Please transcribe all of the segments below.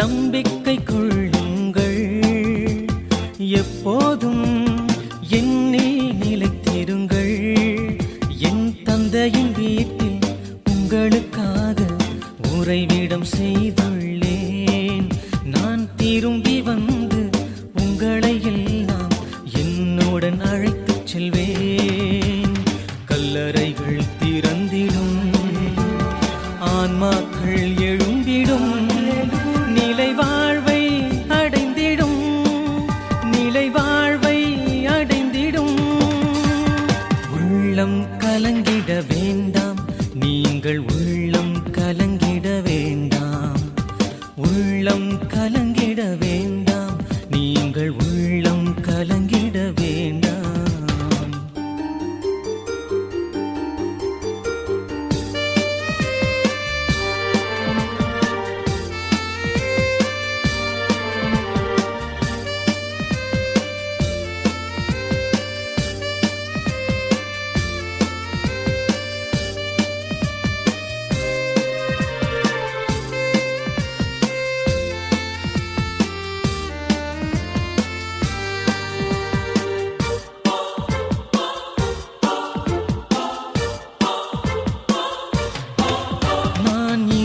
நம்பிக்கை கொள்ளுங்கள் எப்போதும் என்னே நிலைத்திருங்கள். என் தந்தையின் வீட்டில் உங்களுக்காக உறைவிடம் செய்துள்ளேன். நான் திரும்பி வந்து உங்களை எல்லாம் என்னுடன் அழைத்துச் செல்வேன். கல்லறைகள் திறந்திடும் ஆன்மாக்கள் எழும்பிடும். வேண்டாம். நீங்கள் உள்ளம் கலங்கி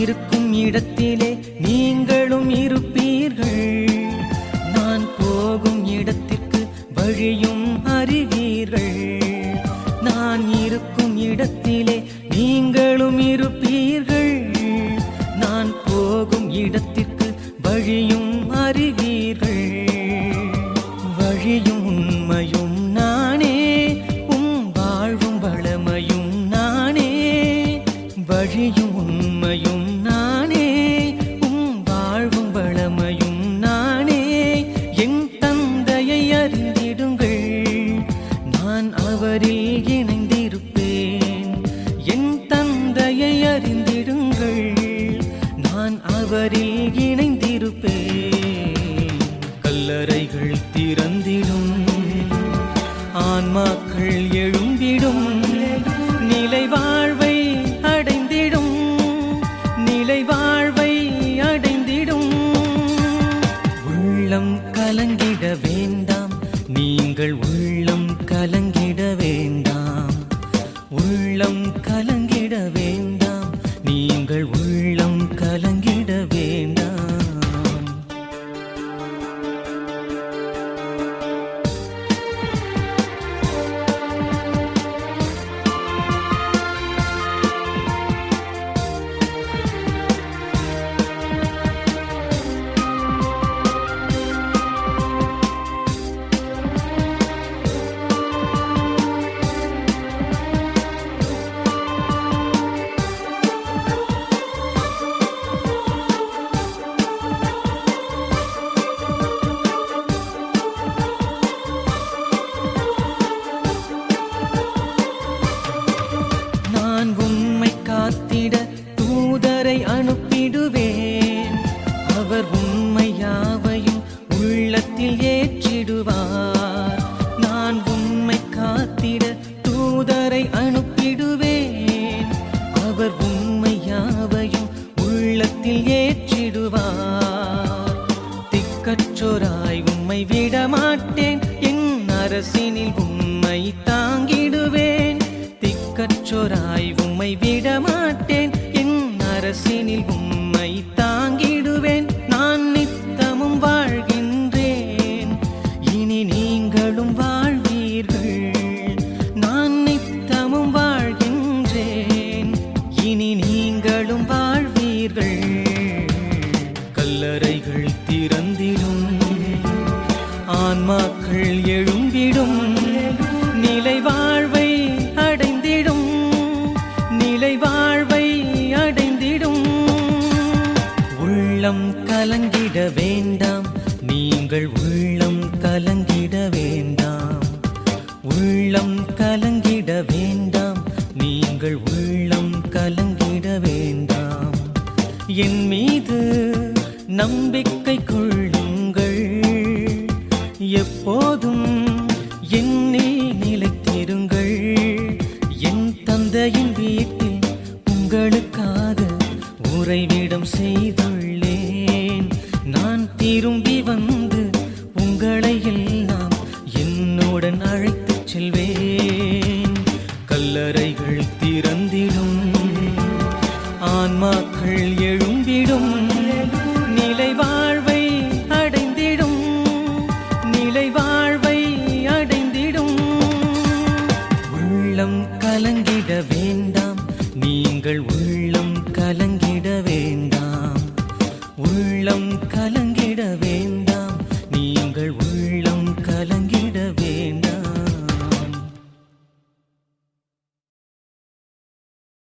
இருக்கும் இடத்திலே நீங்களும் இருப்பீர்கள். நான் போகும் இடத்திற்கு வழியும் அறிவீர்கள். நான் இருக்கும் இடத்திலே நீ வாழ்வை அவர் உண்மையாவையும் உள்ளத்தில் ஏற்றிடுவார். நான் உண்மை காத்திட தூதரை அனுப்பிடுவேன். அவர் உண்மையாவையும் உள்ளத்தில் ஏற்றிடுவார். திக்கற்றோராய் உம்மை விடமாட்டேன். என் அரசினில் உண்மை தாங்கிடுவேன். திக்கற்றோராய் உம்மை விடமாட்டேன். என் அரசினில் உண்மை தாங்கிடுவேன். நீங்களும் வாழ்வீர்கள். நான் நித்தமும் வாழ்கின்றேன். இனி நீங்களும் வாழ்வீர்கள். கல்லறைகள் திறந்திடும். ஆன்மாக்கள் எழும்பிடும். நிலை வாழ்வை அடைந்திடும். நிலை வாழ்வை அடைந்திடும். உள்ளம் கலங்கிட வேண்டாம். உங்கள் உள்ளம் கலங்கிட வேண்டாம். உள்ளம் கலங்கிட வேண்டாம். நீங்கள் உள்ளம் கலங்கிட வேண்டாம். என் மீது நம்பிக்கை கொள்ளுங்கள் எப்போதும் என்னை நிலைத்திருங்கள். என் தந்தையின் உடன் அழை